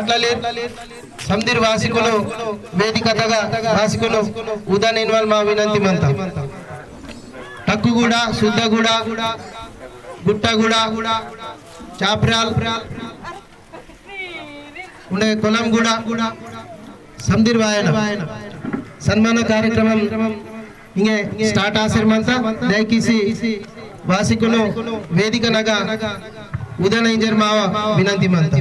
మాట్లాడలేదు. సందిర్ వాసికులు వేదికతగా వాసికులు ఉదా నిన్వాల్ మా వినంతి మంత. టక్కుగూడ శుద్ధగూడ గుట్టగూడ చాప్రాల్ ఉండే కొలం కూడా సందిర్ వాయన సన్మాన కార్యక్రమం ఇంగే స్టార్ట్ ఆశ్రమంతా దయచేసి వాసికులు వేదిక నగ ఉదయనైంజర్ మావ వినంతి మంత.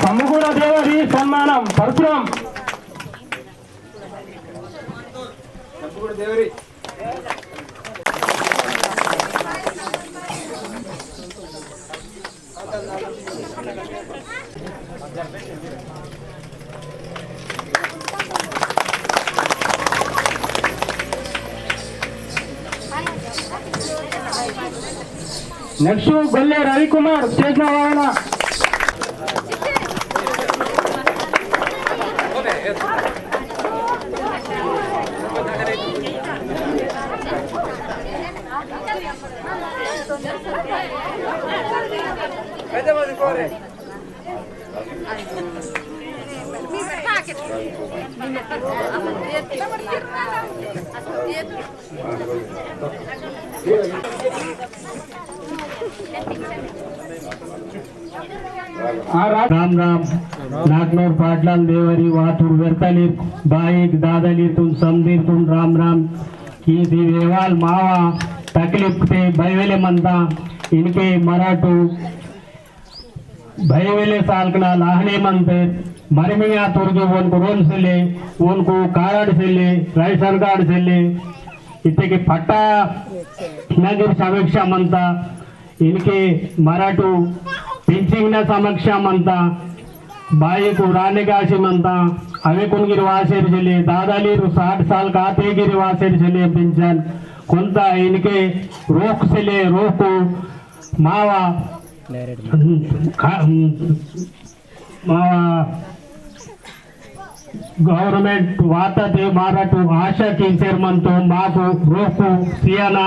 సమ్మగూడ దేవరి సన్మానం పరశురాం. దేవరి నెక్స్ట్ గొల్లె రవికుమార్ స్టేజ్ వాయన राम राम। नागनोर, पाटलाल, देवरी, वाटूर वेरतलीर बाईक दादलीतून तुम राम राम। की देवाल, मावा, तकलीफ़ पे भयवेले मंदा। इनके मराठू, भयवेले सालकना लाहने मंदे। मरमिया, तुर्जो को रोन से ले वन को कारण से ले राय सरकार से ले इतने के फटा नगर समीक्षा मंदा। इनके मराठू पिंचिंगना समक्षामंता बाईक उड़ाने का आशिमंता हमें कौन गिरवाशेर चले दादालीर साठ साल का आते गिरवाशेर चले पिंचन कुंता इनके रोक से ले रोक को मावा मावा గవర్నమెంట్ వార్తా మరాఠు ఆశా కించేర్మన్తో మాకు రోకు సియానా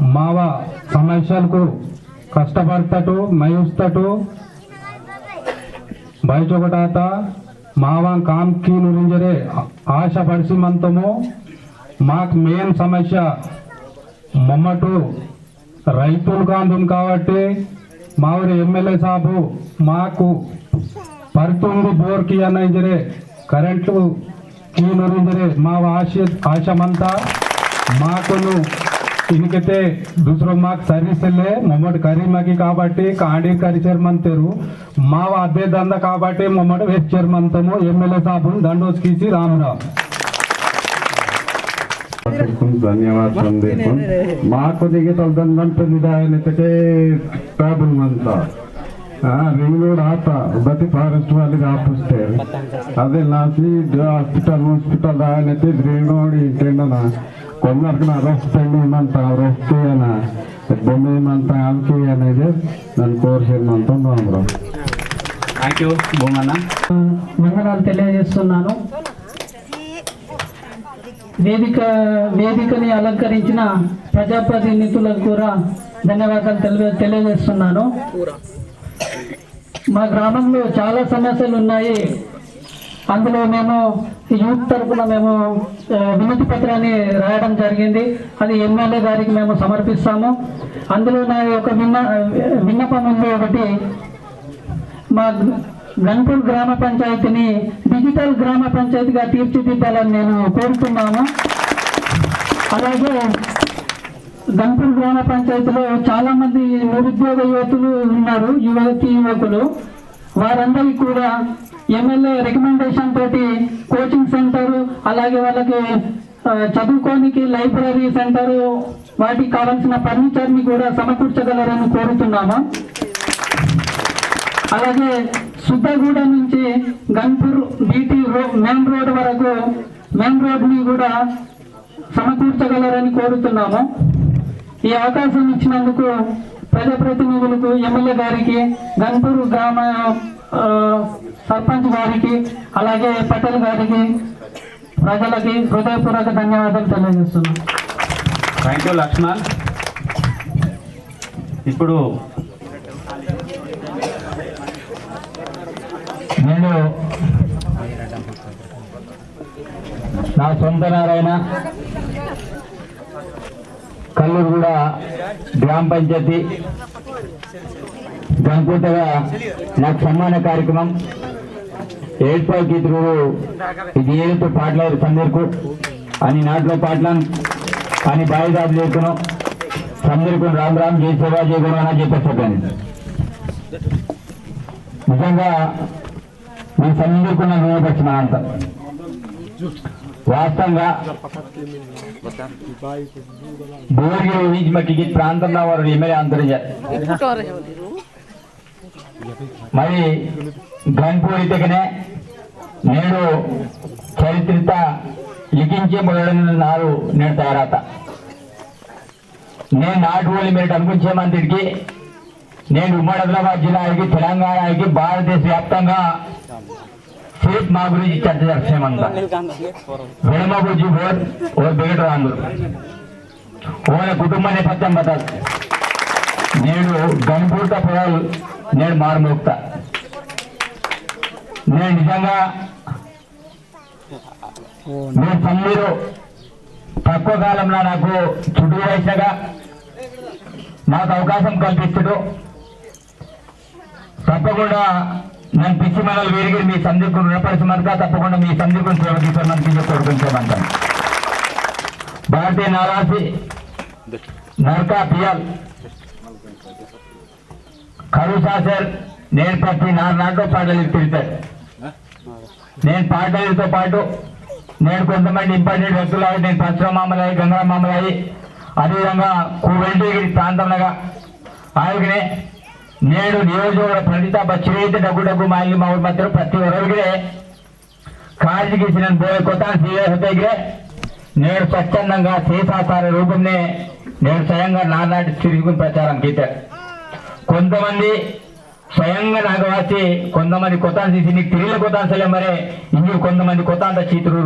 మావ సమస్యలకు కష్టపడతటు మయూస్తటు బయచొకటాత మావ కామ్ కీ నురింజరే ఆశ పరిసిమంతము మాకు మెయిన్ సమస్య మొమ్మటు రైతులు కాదు కాబట్టి మా ఊరి ఎమ్మెల్యే సాబు మాకు పడుతుంది బోర్కి అన్నజరే కరెంటు కీనురింజరే మా ఆశ ఆశమంతా మాకును ఇనికైతే दूसरो మాకు సర్వీస్ వెళ్ళే మొమ్మటి కరీమాకి కాబట్టి కాండి కరి చర్మంతేరు మా అదే దంద కాబట్టి మొమ్మటి వేస్ట్ చర్మంతము ఎమ్మెల్యే సాబును దండోస్కిసి రామ్ రామ్ धन्यवाद संदेश माको दिगे तलदंत निदायनतके ट्रैवल मंता రింగ్ రోడ్ ఆత బతి ఫారెస్ట్ వాళ్ళకి ఆపిస్తారు అదే నాసి హాస్పిటల్ హాస్పిటల్ రాయనైతే రింగ్ రోడ్ ఇంటేండన కొందరికి అరెస్ట్ ఏమంత అరెస్ట్ అన బొమ్మ ఏమంత ఆమెకి అనేది నన్ను రామరావు థ్యాంక్ యూ భూమన్న వందనాలు తెలియజేస్తున్నాను. వేదిక వేదికని అలంకరించిన ప్రజాప్రతినిధులకు కూడా ధన్యవాదాలు తెలియ తెలియజేస్తున్నాను. మా గ్రామంలో చాలా సమస్యలు ఉన్నాయి. అందులో మేము యూత్ తరఫున మేము వినతి పత్రాన్ని రాయడం జరిగింది. అది ఎమ్మెల్యే గారికి మేము సమర్పిస్తాము. అందులో నా యొక్క విన్న విన్నపం ఉంది ఒకటి. మా గన్పూర్ గ్రామ పంచాయతీని డిజిటల్ గ్రామ పంచాయతీగా తీర్చిదిద్దాలని నేను కోరుతున్నాను. అలాగే గన్పూర్ గ్రామ పంచాయతీలో చాలామంది నిరుద్యోగ యువతులు ఉన్నారు యువతి యువకులు. వారందరికీ కూడా ఎమ్మెల్యే రికమెండేషన్ తోటి కోచింగ్ సెంటర్ అలాగే వాళ్ళకి చదువుకోనికి లైబ్రరీ సెంటర్ వాటికి కావాల్సిన ఫర్నిచర్ని కూడా సమకూర్చగలరని కోరుతున్నాము. అలాగే సుబ్బగూడ నుంచి Ganpur BT road main road వరకు మెయిన్ రోడ్ని కూడా సమకూర్చగలరని కోరుతున్నాము. ఈ అవకాశం ఇచ్చినందుకు ప్రజాప్రతినిధులకు ఎమ్మెల్యే గారికి గన్పూర్ గ్రామ సర్పంచ్ గారికి అలాగే పటేల్ గారికి ప్రజలకి హృదయపూర్వక ధన్యవాదాలు తెలియజేస్తున్నాను థ్యాంక్ యూ లక్ష్మణ్ ఇప్పుడు నేను నా సొంత నారాయణ కల్లూరు కూడా గ్రామ పంచాయతీ గణపూర్తిగా నాకు సన్మాన కార్యక్రమం. ఏడ్పై గీతులు ఇది ఏదో పాటలేదు సందర్కు. అని నాట్లో పాటలను అని బాయిదాదు లేకును. సందర్కు రామ్ రామ్ జై సేవా గురు అని చెప్పేస్తాను నిజంగా నేను సందర్కున్న వినపరిచిన అంత. వాస్తవంగా భువనగిరి నుంచి మట్టికి ప్రాంతంలో వారు ఎమ్మెల్యే అంతరించారు మరి గన్పూర్ దగ్గరనే నేడు చరిత్రత లిఖించే నాడు నేను తయారవుతా. నేను నాటు ఓలి మీరు అనుకుంచే నేను ఉమ్మడి ఆదిలాబాద్ జిల్లాకి తెలంగాణకి భారతదేశ వ్యాప్తంగా సేఫ్ మా గురించి చర్చ చేస్తామంతా వెడమబుజ్జి బోర్ ఓ బిగట అందరు ఓన కుటుంబ నేపథ్యం బతారు నేను గన్పూర్త పొలాలు నేను మారుమోక్తా. నేను నిజంగా నేను తమ్ముడు తక్కువ కాలంలో నాకు చుట్టూ వయసుగా నాకు అవకాశం కల్పిస్తుడు తప్పకుండా నేను పిచ్చి మనలు విరిగి మీ సందీకు రుణపరిచినట్టుగా తప్పకుండా మీ సందీకు సేవ తీసుకోమని కోరుకుంటామంటాను భారతీయ నారాసి నర్కా పియల్ కరుసా సార్ నేను ప్రతి నా నాటో పాటలు తిరుగుతాడు నేను పాటలతో పాటు నేను కొంతమంది ఇంపార్టెంట్ వ్యక్తులు అయ్యి నేను పరశురామామలయ్యి గంగామామలయ్యి అదేవిధంగా కువెంటగిరి ప్రాంతంలో ఆయననే నేడు నియోజకవర్గ పండిత బచ్చిరైతే డబ్బు డబ్బు మా మా ఊరి మధ్యలో ప్రతి ఒక్కరికి కాజీకి ఇచ్చిన పోయే కొత్త సీరియస్ నేడు స్వచ్ఛందంగా శేషాసార రూపంనే నేడు స్వయంగా నానాటి తిరుగుని ప్రచారం గీతారు కొంతమంది స్వయంగా నాకు వచ్చి కొంతమంది కొత్త తీసి నీకు తిరిగిన కొత్త మరే ఇంకో కొంతమంది కొత్త అంత చీతురు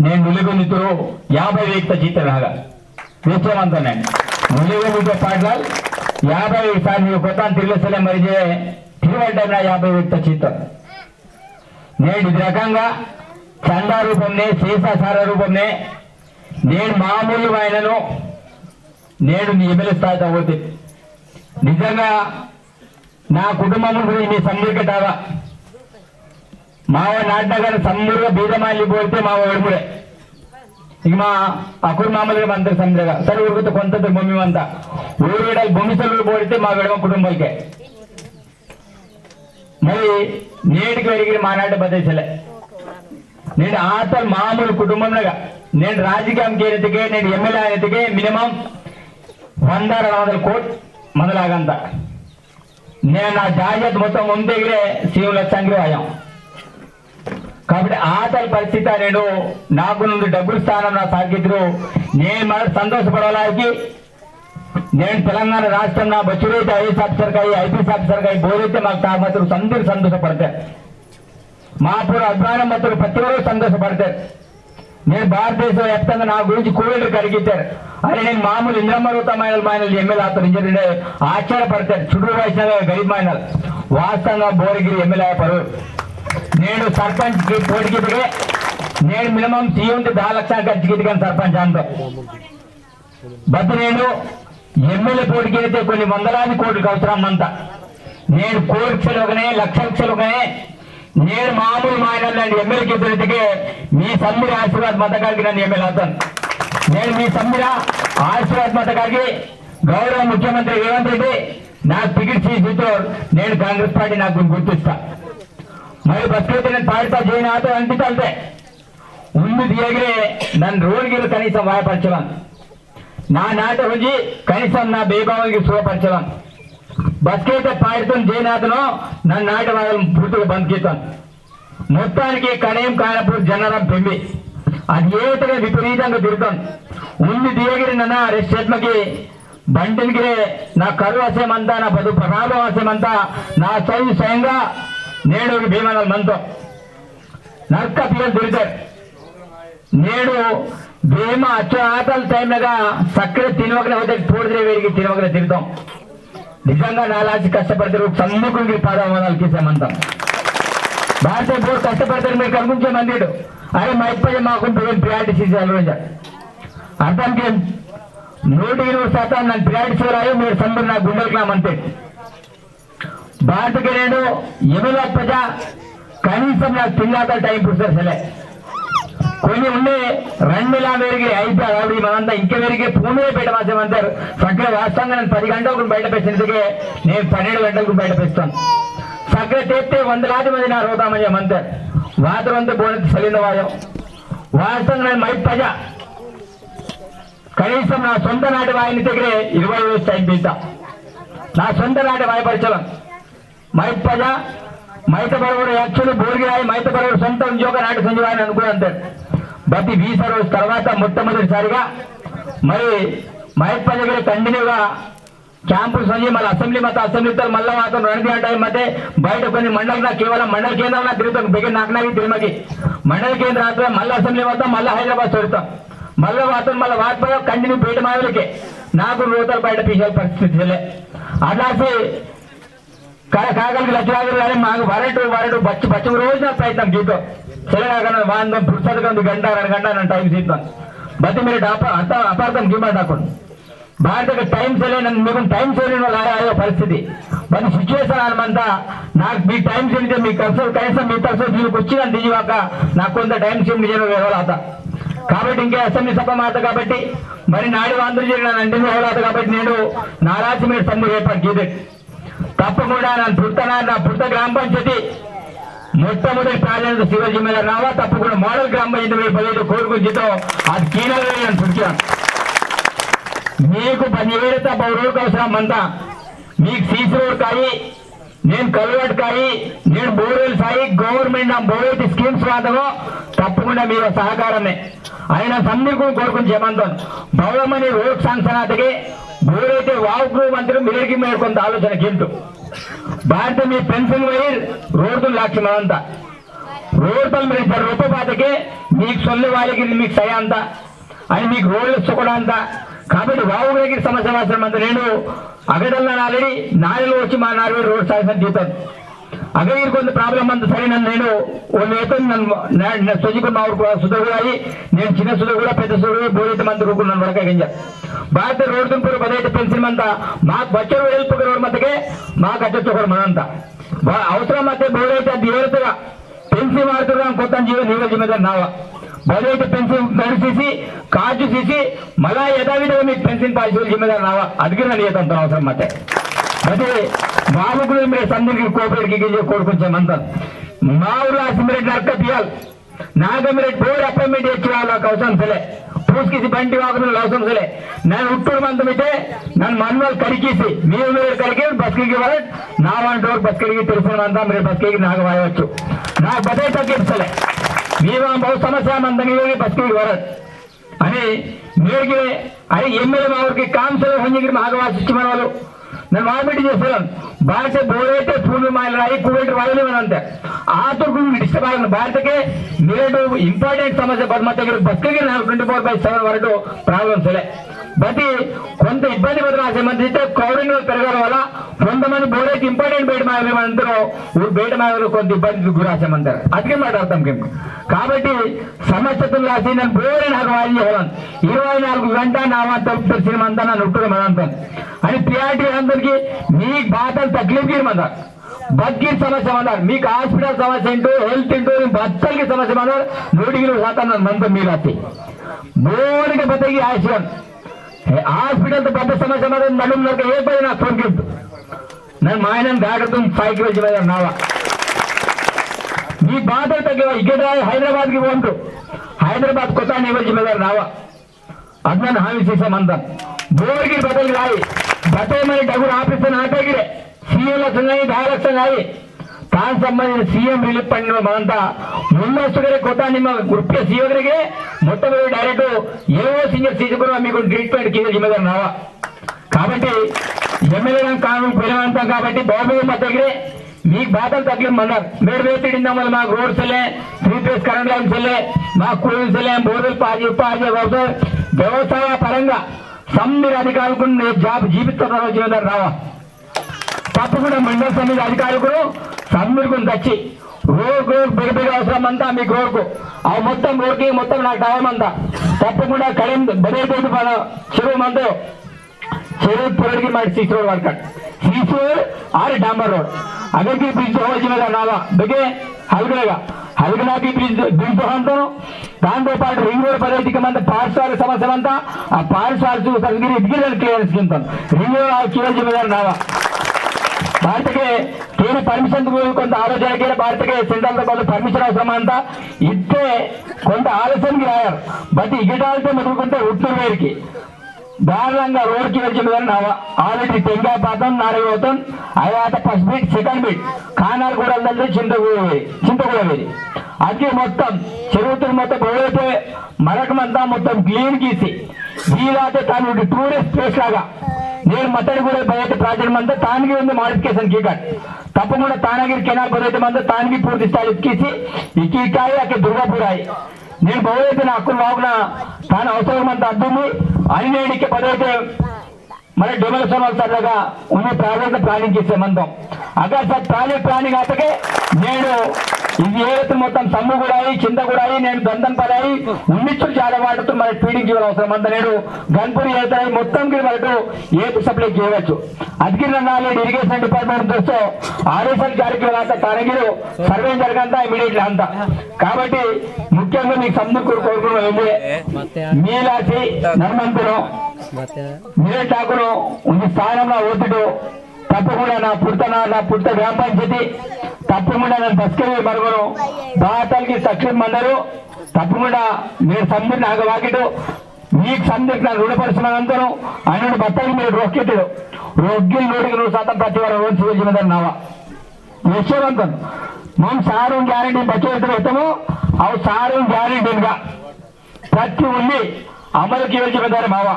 నేను నులిగు నితురు యాభై వ్యక్త చీత నాగా విషయమంతా నేను నులిగు నితో పాటలు యాభై సార్ నీకు కొత్త తిరిగి మరి తిరుగడ్డ యాభై వ్యక్త చీత. నేను ఇది రకంగా చందా రూపంనే శేషాసార రూపంనే నేను మామూలు ఆయనను నేడు నీ ఎమ్మెల్యే స్థాయితో పోతే నిజంగా నా కుటుంబం గురించి మీ సందర్కటాగా మావ నాటగారు సమ్ముడుగా బీదమాలి పోతే మావ ఎడుముడే ఇక మా అకుడు మామూలుగా అంత సందరగా సరే ఊరితో కొంత భూమి అంతా. ఊరు విడాలి భూమి సెలవులు పోడితే మా విడమ కుటుంబాలకే. మరి నేటికి వెలిగిన మా నాటి బదేశలే నేను ఆటలు మామూలు కుటుంబంలో నేను రాజకీయం కేరితికే నేను ఎమ్మెల్యే అయినతికే మినిమం వంద రెండు వందల కోట్ మొదలాగంత నేను నా జాగ్రత్త మొత్తం ముందుగిరే శివుల సంగ్రహాయం కాబట్టి ఆటల పరిస్థితి నేను నాకు నుండి డబ్బులు స్థానం నా సాగితులు నేను మన సంతోషపడడానికి నేను తెలంగాణ రాష్ట్రం నా బచ్చుడైతే ఐఎస్ ఆఫీసర్ కాయి ఐపీఎస్ ఆఫీసర్ కాయి బోధైతే మాకు తా మాత్రం అందరూ సంతోషపడతారు. మా పూర్వ అభిమానం మాత్రం ప్రతి సంతోషపడతారు. నేను భారతదేశం వ్యాప్తంగా నా గురించి కోవిడ్ కడిగితారు అరే నేను మామూలు ఇంద్రమరుత మైనల్ ఎమ్మెల్యే అతను ఇంజనీర్ ఆశ్చర్యపడతారు. చుట్టూ వైష్ణవ గరీబ్ మైనల్ వాస్తవంగా బోరగిరి ఎమ్మెల్యే పరువు. నేను సర్పంచ్కి పోటీకి నేను మినిమం సీఎం దా లక్షల ఖర్చు దిగాను సర్పంచ్ అంతా. బట్ నేను ఎమ్మెల్యే పోటీకి అయితే కొన్ని వందలాది కోట్లకు అవసరం అంతా. నేను కోటి ఒకనే లక్ష లక్షలుగానే నేను మామూలు మా ఆయన ఎమ్మెల్యే చెప్పినట్టుకే మీ సమ్మిర ఆశీర్వాద మతకానికి నన్ను ఎమ్మెల్యే అవుతాను నేను మీ సమ్మిర ఆశీర్వాద మతకానికి గౌరవ ముఖ్యమంత్రి రేవంత్ రెడ్డి నాకు టికెట్ తీసితో నేను కాంగ్రెస్ పార్టీ నాకు గుర్తిస్తా మరి ప్రస్తుతం నేను పాడితా జైన్ ఆటో అనిపిస్తా అంతే ఉంది దిగరే నన్ను రోడ్గిలు కనీసం వాయపరచడం నా నాట ఉంచి కనీసం నా బేబావానికి సుఖపరచడం బస్కైతే పాడితం జయనాథను నన్ను నాటి వాళ్ళని పూర్తిగా బంద్కిస్తాను మొత్తానికి కనయం కానప్పుడు జనరం పెంబి అది ఏటగా విపరీతంగా తిరుగుతాం. ఉంది దియగిరి నన్న రెస్టేట్మకి బంటినిగిరే నా కరువు అసేమంతా నా బదు ప్రభావం అసేమంతా నా చదువు స్వయంగా నేడు భీమనాలు మనతో. నర్క పిల్లలు తిరుగుతారు. నేడు భీమ అచ్చ ఆటల టైంగా సక్కర తినవకనే పోతే తోడుదిరే వేడికి తినవకనే తిరుగుతాం. నిజంగా నాలాచి కష్టపడతారు సమ్ముకుని పాదవనాలు తీసామంతాం భారతీయ బోర్డు కష్టపడతారు మీరు కనుకుంచే మందిడు. అరే మా ఇప్పటి మాకు ప్రియారిటీ సీజన్ అర్థంకి నూట ఇరవై శాతం నన్ను ప్రియారిటీ చేయరాయో మీరు సంబరు నా గుండెలకామంతే భారతకి నేను ఎమిలా ప్రజ కనీసం నాకు తిన్నాక టైం పుస్తారు సరే కొన్ని ఉండే రెండుల మేరకి అయితే అవి మనంతా ఇంక మేరకి భూమిలో బయట మాసేమంటారు సక్కర వాస్తవంగా నేను పది గంటలకు బయట పెట్టినందుకే నేను పన్నెండు గంటలకు బయట పెడతాను సగ్గర చేస్తే వందలాది మంది నా రోదామని చెప్పమంటారు. వాతరంతా బోనెత్తి సలిన వాయం వాస్తవంగా నేను మై ప్రజ. కనీసం నా సొంత నాటి వాయిని దగ్గరే ఇరవై రోజు టైం నా సొంత నాటి వాయపరచలం మై ప్రజ మైత బరవడు యాక్చువల్ బోర్గిరాయి మైత బరవడు సొంత ఉద్యోగ నాటి సంజీవాన్ని అనుకుని అంటారు బతి వీసా రోజు తర్వాత మొట్టమొదటిసారిగా మరి మహేష్ దగ్గర కంటిన్యూగా క్యాంపులు సంజయ్ మళ్ళీ అసెంబ్లీ మత అసెంబ్లీ తల మళ్ళా మాత్రం రణదీయ టైం మధ్య బయట కొన్ని మండలం కేవలం మండల కేంద్రంలో తిరుగుతాం. బిగిన నాకనాగి తిరుమకి మండల కేంద్రం మళ్ళీ అసెంబ్లీ మొత్తం మళ్ళీ హైదరాబాద్ చూడతాం మళ్ళీ మాత్రం మళ్ళీ వాటిపై కంటిన్యూ బయట మావిలకే నాకు రోజులు బయట పీసే పరిస్థితి అట్లాసి కాగలికి లక్షలాగలు కానీ మాకు వరటు వరటు బచ్చి బచ్చి రోజు ప్రయత్నం జీతం తెలంగాణ వాందం పుస్తకం గంట రెండు గంట నేను టైం తీస్తాను బతి మీరు అప- అంత అపార్థం గీమాట నాకు భారతకు టైం చేయలేని మీకు టైం చేయలేని వాళ్ళు ఆయా పరిస్థితి. మరి సిచ్యువేషన్ అనమంతా నాకు మీ టైం చేస్తే మీ ఖర్చు కనీసం మీ ఖర్చు దీనికి వచ్చిన దిగివాక నాకు కొంత టైం చేయండి నేను వ్యవహాత కాబట్టి ఇంకా అసెంబ్లీ సభ మాట కాబట్టి మరి నాడు ఆంధ్ర జరిగిన అంటే కాబట్టి నేను నారాజు మీరు సంధి ఏర్పాటు చేయలేదు తప్పకుండా నా పుట్టనా నా పుట్ట గ్రామ పంచాయతీ. మొట్టమొదటి ప్రాధాన్యత శివాజీ మీద రావా తప్పకుండా మోడల్ గ్రామ పంచాయతీ మీద పదిహేను కోరుకుని జీతం. అది కీలకమే నేను పుట్టాను మీకు పదివేలత పౌరులకు అవసరం అంతా. మీకు సీసీ రోడ్ కాయి నేను కల్వర్ట్ కాయి నేను బోర్వెల్ సాయి గవర్నమెంట్ నా బోర్వెల్ స్కీమ్స్ వాదమో తప్పకుండా మీరు సహకారమే. ఆయన సందర్భం కోరుకుని చేయమంటాను. భవమని రోడ్ శాంక్షన్ ఎవరైతే వావుకు మంత్రం మీరికి మీరు కొంత ఆలోచన గిల్టు భారత మీ పెన్షన్ వైర్ రోడ్డు లక్ష్యం అంత. రోడ్డు మీరు ఇద్దరు రూపాయి మీకు సొల్లు వాళ్ళకి మీకు సయ అంత. అని మీకు రోడ్లు ఇచ్చకుండా అంత. కాబట్టి వావు సమస్య అవసరం అంత నేను అగడల్లా నాలని నాలుగు వచ్చి మా నాలుగు రోడ్ సాయంత్రం జీతాను ಅಗೈರ್ ಕೊಂದು ಪ್ರಾಬ್ಲಮ್ ಅಂತ ಸರಿ ನಾನು నేను ಒಂದು ఏతం నన్ను సొజికు మా ఊరు సుధ కూడా అయ్యి నేను చిన్న సుధ కూడా పెద్ద సుధ కూడా బోడైతే మంది రూకున్నాను వరక గింజ భారత రోడ్ తుంపూరు పదైతే పెన్సిల్ మంత మాకు బచ్చరు హెల్ప్ రోడ్ మతకే మాకు అచ్చొచ్చు మనంతా బా- అవసరం అయితే బోడైతే అది ఏరుతుగా పెన్సిల్ మారుతున్నాం కొత్త జీవ నీవ జిమ్మదారు నావ బోడైతే పెన్సిల్ నడిచేసి కాజు చేసి మళ్ళా యథావిధిగా మీకు పెన్సిల్ పాజిటివ్ జిమ్మదారు నావ అదిగి నన్ను ఏతంత అవసరం అయితే బాబు కూడా మీరు సందుకి కోపడికి కోరుకొచ్చామంతా మా ఊరు అసెంబ్లీ అక్క తీయాలి. నాగమిరెడ్డి బోర్డు అపాయింట్మెంట్ ఇచ్చి వాళ్ళకి అవసరం సరే పూసుకేసి బండి వాకడం అవసరం సరే నేను ఉట్టూరు మందమైతే నన్ను మనువాళ్ళు కడికేసి మీరు మీరు కడిగి బస్కికి వాళ్ళు నా వంటి బస్కికి తెలుసుకున్న అంతా మీరు బస్కికి నాకు వాయవచ్చు. నాకు బదే తగ్గిస్తలే మీరు బహు సమస్య మందంగా బస్కికి వరదు అని మీరుకి అరే ఎమ్మెల్యే మా ఊరికి కాన్సల్ హంజికి మాకు వాళ్ళు. నేను మామిడి చేస్తాను భారత బోడైతే భూమి మాయలు రాయి కువైట్ రాయలు అంతే ఆతుకు డిస్టర్బ్ ಆಗಲ್ಲ ಭಾರತಕ್ಕೆ ಮೇಡು ಇಂಪಾರ್ಟೆಂಟ್ ಸಮಸ್ಯೆ ಮತ್ತೆ ಬಸ್ಕಿಗೆ ನಾವು ಟ್ವೆಂಟಿ ಫೋರ್ ಬೈ సెవెన్ వరకు ప్రాబ్లమ్స్ లే బట్ కొంత ఇబ్బంది పడుతున్న సంబంధించి కౌరింగ్ పెరగడం వల్ల కొంతమంది బోడైతే ఇంపార్టెంట్ బయట మాయమంటారు బయట మాయలు కొంత ఇబ్బంది గురాసమంటారు అదికే మాట్లాడతాం కిం కాబట్టి సమస్యతో రాసి నేను బోరే నాకు వాయి ఇరవై నాలుగు గంట నా తప్పు సినిమా అంతా నన్ను ఉంటుంది అని పిఆర్టీ అందరికీ మీ బాధలు తక్లీఫ్ మందారు సమస్య అన్నారు మీకు హాస్పిటల్ సమస్య ఏంటో హెల్త్ ఏంటో బచ్చలకి సమస్య అన్నారు నూటికి నూరు శాతం నన్ను మీరు వచ్చి బోడికి బతికి ఆశయం హాస్పిటల్ పెద్ద సమస్య మాత్రం నడుము నరక ఏ పది నాకు ఫోన్ గిఫ్ట్ నేను మా ఆయన దాడుతూ ఫైవ్ కిలోజ్ నావా మీ బాధలు తగ్గ ఇక్కడ హైదరాబాద్ కి పోంటు హైదరాబాద్ కొత్త నియోజక మీద రావా ಅದನ್ನ ಹಾವಿ చేసామంతా ಬೋರ್ಗಿ ಬದಲಾಗಿ ಬಟ್ಟೆ ಮೇಲೆ ಡಗುರು ಆಫೀಸರ್ ಆಟಾಗಿದೆ ಸಿಎಂ ಲಕ್ಷಣಾಗಿ ದಹ ಲಕ್ಷಣಾಗಿ దానికి ತಾನು ಸಂಬಂಧಿಸಿದ ಸಿಎಂ ರಿಲೀಫ್ ಫಂಡ್ ಅಂತ ಮುಂದಷ್ಟುಗರೆ ಕೊಟ್ಟ ನಿಮ್ಮ సీఎం గారికి మొట్ట డైరెక్ట్ ఏవో సింగర్ తీసుకున్నా మీకు ట్రీట్మెంట్ కింద జిమ్మదారు నావా కాబట్టి ఎమ్మెల్యే కానీ పిలవంతం కాబట్టి బాబు మా దగ్గరే. మీకు బాధలు తగ్గలేమన్నారు మీరు వేసి తిడిందాం వల్ల మాకు రోడ్ సెల్లే త్రీ ఫేస్ కరెంట్ లైన్ సెల్లే మాకు కూలింగ్ సెల్లే బోర్లు పాజి పాజీ వ్యవసాయ పరంగా సమ్మిర అధికారులకు జాబ్ జీవిస్తున్నారు రోజు రావా. తప్పకుండా మండల సమితి అధికారులకు సన్ముడికి దచ్చి రోడ్ రోడ్ బిగ బిగ అవసరం అంతా మీకు రోడ్కు. ఆ మొత్తం రోడ్కి మొత్తం నాకు టైం అంతా. తప్పకుండా కడియం బదైపోతు మన చెరువు మందు. చెరువు పొరడికి మాకు సిక్స్ రోడ్ కట్ సీచూర్ రోడ్ ఆరు డాంబర్ రోడ్. అక్కడికి బ్రిడ్జ్ వచ్చిన నాలా బిగే హల్గడగా హల్గనాకి బ్రిడ్జ్ బ్రిడ్జ్ దాంతో దాంతోపాటు రింగ్ రోడ్ పర్యటక మంది పాఠశాల సమస్యలంతా. ఆ పారిశ్రామిక సంగిరి క్లియర్ చేస్తుంటాం రింగ్ రోడ్ ఆ చివరి జిమ్మదారు నావా. ಭಾರತಕ್ಕೆ ಏನು ಪರ್ಮಿಷನ್ కొంత ఆలోచనకి భారతకి సెంట్రల్ కొంత పర్మిషన్ అవసరం అంతా ఇస్తే కొంత ఆలోచనకి రాయారు బట్ ఇగిటాలతో మెదులుకుంటే ఉత్తర వేరికి దారుణంగా రోడ్కి వెళ్ళి నావా already తెంగాపాతం నారగోతం అయాత first beat second beat కానాలు కూడా ఉందంటే చింతగూడ చింతగూడ వేది అది మొత్తం చెరువుతున్న మొత్తం ఎవరైతే మరకమంతా మొత్తం క్లీన్ గీసి వీలైతే తాను టూరిస్ట్ ప్లేస్ లాగా నేను మత్తడి కూడా బయట ప్రాజెక్ట్ మంతా తానికి ఉంది మాడిఫికేషన్ కీకట్ తప్పకుండా తానగిరి కెనాల్ పదైతే మంతా తానికి పూర్తి స్థాయి ఇక్కిసి ఇక్కికాయి అక్కడ దుర్గాపురాయి. నేను బహుళైతే నా హక్కులు వాగున తాను అవసరం అంత అద్దుంది. అనినేడికి పదైతే మన డొమినేషన్ సరదాగా ఉన్న ప్రాజెక్ట్ ప్లానింగ్ చేసే మందం. అక్కడ సార్ ప్రాజెక్ట్ ప్లానింగ్ అతకే నేను ఇది ఏదైతే మొత్తం సమ్ము కూడా కింద కూడా నేను దందం పడాయి ఉన్నిచ్చు చాలా వాటితో మరి ఫీడింగ్ ఇవ్వాలి అవసరం అంత నేను గన్పూరి అవుతాయి మొత్తం వరకు ఏపీ సప్లై చేయవచ్చు. అదికి నాలుగు ఇరిగేషన్ డిపార్ట్మెంట్ చూస్తే ఆర్ఎస్ఎల్ కార్యక్రమాలు తనగిరు సర్వే జరగంతా ఇమీడియట్లీ అంతా. కాబట్టి ముఖ్యంగా మీకు సందుకు కోరుకున్నాం మీలాసి నర్మంతులం మీరే ఠాకూరు ఉంది స్థానంలో ఓటుడు తప్పకుండా నా పుడతన నా పుట్ట గ్రామ పంచాయతీ. తప్పకుండా నన్ను తస్కరి మరుగును బాటలకి సక్షేమం అందరూ. తప్పకుండా మీరు సందరి నాకు వాకిటు మీకు సందరికి నా రుణపరుచున్నంతరం ఆయన బట్టలకి మీరు రొక్కెట్టుడు. రొగ్గిలు నూటికి నూరు శాతం ప్రతి వారం రోజు చూపించినదని నావా యశ్వంతం మేము సారు గ్యారంటీ బచ్చోడు పెడతాము అవి సారు గ్యారంటీగా ప్రతి ఉంది అమలుకి యోజించారు మావా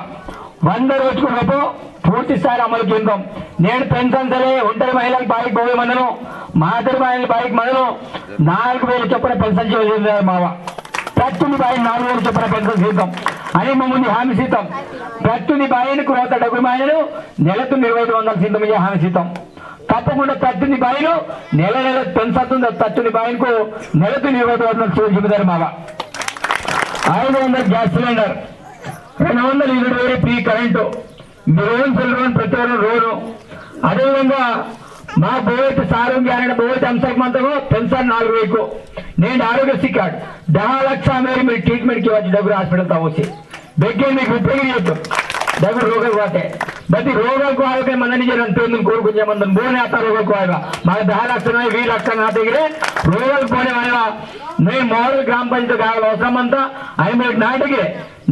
వంద రోజుకు పూర్తి స్థాయి అమలు కేంద్రం నేను పెన్షన్ సరే ఒంటరి మహిళలకు బాయికి పోయే మందను మాతరి మహిళల బాయికి మందను నాలుగు వేలు చొప్పున పెన్షన్ చేయారు మావ ప్రతిని బాయి నాలుగు వేలు చొప్పున పెన్షన్ సీతం అని మమ్మల్ని హామీ సీతం ప్రతిని బాయిని కురవత డబ్బులు మాయను నెలకు ఇరవై ఐదు వందల సీతం హామీ సీతం తప్పకుండా ప్రత్యుని బాయిలు నెల నెల పెన్షన్ ప్రత్యుని బాయికు నెలకు ఇరవై ఐదు వందల చెబుతారు మావ ఐదు వందల గ్యాస్ సిలిండర్. రెండు వందల ఇరవై వేలు ఫ్రీ కరెంటు. మీరు సెల్ఫోన్ ప్రతి ఒక్కరు రోజు. అదేవిధంగా మా బోవైతే సారోగ్య అనే బోవైతే అంశాలకు పెన్షన్ నాలుగు వేకు. నేను ఆరోగ్యశ్రీ కార్డు. దహా లక్ష మేర మీరు ట్రీట్మెంట్కి వచ్చి డబ్బులు హాస్పిటల్ తాగొచ్చి బెగ్గే మీకు ఉపయోగించు చేయొద్దు దగ్గర రోగాలు పోతే ప్రతి రోగాలకు ఆరోగ్యం మందని చేయడం కోరుకునే మందని బోనే ఆత రోగాలకు ఆయన మాకు దహా లక్షలు వీ లక్షలు నా దగ్గరే. రోగాలకు పోనే ఆయన మోడల్ గ్రామ పంచాయతీ కావాలి అవసరం అంతా. ఆయన మీకు నాటగిరే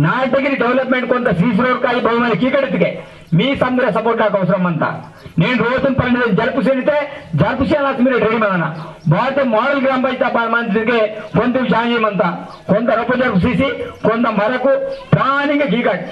నాటగిరి డెవలప్మెంట్ కొంత సీసీ రోడ్ కాదు బహుమతి కీకడెత్తుకే మీ సందర సపోర్ట్ నాకు అవసరం అంతా. నేను రోజున పని జరుపు చెందితే జరుపు చేయాల్సి మీరు రెడీ మన భారత మోడల్ గ్రామ పంచాయతీ మంత్రికి కొంత జాయిమంతా కొంత రొప్ప జరుపు చేసి కొంత మరకు ప్రాణిగా గీకట్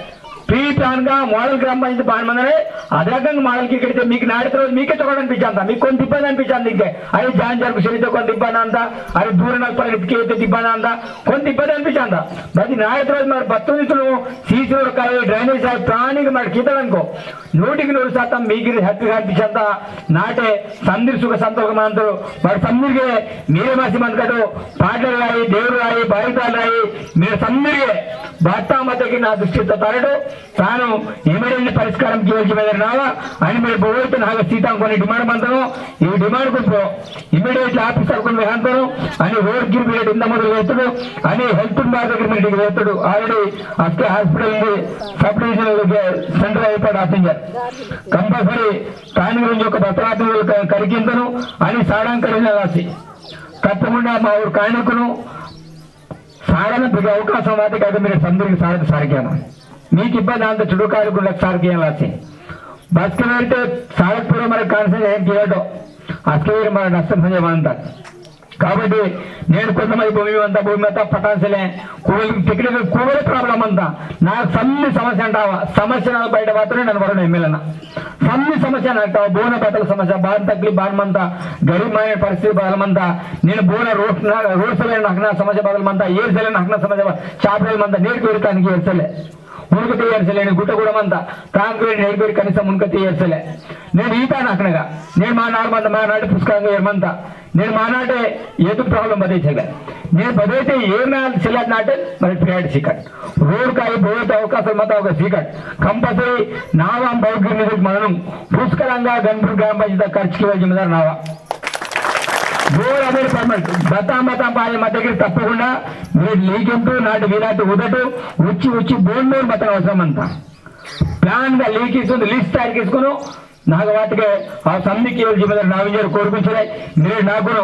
ప్రీ గా మోడల్ గ్రామ పంచాయతీ బాగా అదే రకంగా మోడల్కి ఇక్కడితే మీకు నాటి రోజు మీకే చూడడం అనిపించాను మీకు కొంత ఇబ్బంది అనిపించాను ఇంకే. అరే జాయిన్ జరుపు శనితో కొంత ఇబ్బంది అంత అరే దూరం నలపడి అయితే ఇబ్బంది అంత కొంత ఇబ్బంది అనిపించాను ప్రతి నాటి రోజు మరి భక్తులు సీసీ రోడ్ డ్రైనేజ్ కాదు ప్రాణికి మరి గీతలనుకో నూటికి నూరు శాతం మీకు హ్యాపీగా అనిపించంత నాటే సందిరి సుఖ సంతోషం అందరూ వారు సందిరిగే మీరే మసి మందుకటు పాటలు రాయి దేవుడు రాయి భావితాలు రాయి. మీరు సందిరిగే భర్తామతకి నా దృష్టితో తరడు. తాను ఇమీడియట్ పరిష్కారం చేయవలసి వెళ్ళినావా అని మీరు పోతే నాకు సీతం కొన్ని డిమాండ్ పంతను ఈ డిమాండ్ కొంచెం ఇమీడియట్ ఆఫీసర్ కొన్ని అంతను. అని రోడ్ గిరి పీరియడ్ ఇంత మొదలు వేస్తాడు అని హెల్త్ బార్ దగ్గర మీటింగ్ వేస్తాడు ఆల్రెడీ అస్తే హాస్పిటల్ సబ్ డివిజన్ సెంటర్ అయిపోయాడు ఆపించారు కంపల్సరీ దాని గురించి ఒక పత్రార్థులు కరిగింతను అని సాడాంకరణ రాసి తప్పకుండా మా ఊరు కాయనకును సారన అవకాశం వాటికి అయితే మీరు సందరికి సారథి సారికాను మీకు ఇబ్బంది అంత చుడుకాలు కూడా సారికేయం రాసి బస్కి వెళ్తే సారక్పురం మనకు కాన్సెన్ ఏం చేయడం అసలు మన నష్టం చేయమంటారు కాబట్టి నేను కొంతమంది భూమి అంతా భూమి అంతా పటాన్సలే. కూలి టెక్నికల్ కూలి ప్రాబ్లం అంతా. నాకు సన్ని సమస్య అంటావా? సమస్య నాకు బయట మాత్రమే నన్ను వరకు ఎమ్మెల్యేన. సన్ని సమస్య అంటావా? బోన బట్టల సమస్య బాన్ తగ్గి బాణమంతా గరీబమైన పరిస్థితి బదలమంతా నేను బోన రోడ్ రోడ్ సలైన నాకు నా సమస్య బదలమంతా ఏడు సలైన నాకు నా సమస్య చాపలమంతా. నీటికి వెళ్తానికి ఏడ్చలే మునుకటి ఏర్చలే నేను గుట్ట కూడా అంతా కాంక్రీట్ నేర్పేరు కనీసం మునుకటి ఏర్చలే నేను ఈత నక్కనగా నేను మా నాడు మంద మా నాటి పుస్తకంగా ఏమంతా నేను మా నాటే ఏదో ప్రాబ్లం బదేచలే నేను బదైతే ఏ నాడు చెల్లెట్ నాటే మరి ప్రియారిటీ సీకట్ రోడ్ కాయి పోతే అవకాశం మొత్తం ఒక సీకట్ కంపల్సరీ నావా బౌద్ధ నిధులకు మనం పుష్కరంగా గన్పూర్ గ్రామ పంచాయత ఖర్చుకి వెళ్ళి జిమ్మదారు నావా. గోల్ అదే పర్మనెంట్ బతాం బతాం పాయ మా దగ్గర తప్పకుండా మీరు లీకింపు నాటి వీరాటి ఉదటు వచ్చి వచ్చి బోండూరు బతం అవసరం అంతా. ప్లాన్గా లీక్ ఇస్తుంది లిస్ట్ తయారు చేసుకుని నాకు ఆ సమ్మికి జిమ్మదారు నా విజయాలు కోరుకుంటున్నాయి. మీరు నాకు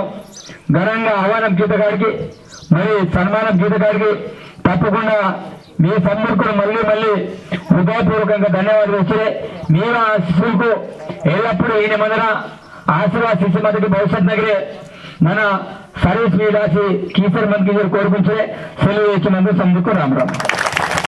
ఘనంగా ఆహ్వానం గీతగాడికి మరి సన్మానం గీతగాడికి తప్పకుండా మీ సమ్ముడుకును మళ్ళీ మళ్ళీ హృదయపూర్వకంగా ధన్యవాదాలు వచ్చినాయి మీరు ఆ శిశువుకు ఎల్లప్పుడూ ఈయన మందన ఆశీర్వాద శిశు మొదటి భవిష్యత్ నగరే మన సర్వీస్ మీద కీసర్ మంత్రి కోరుకుంటే సెలవు ఇచ్చినందుకు సందుకు రామరామ్.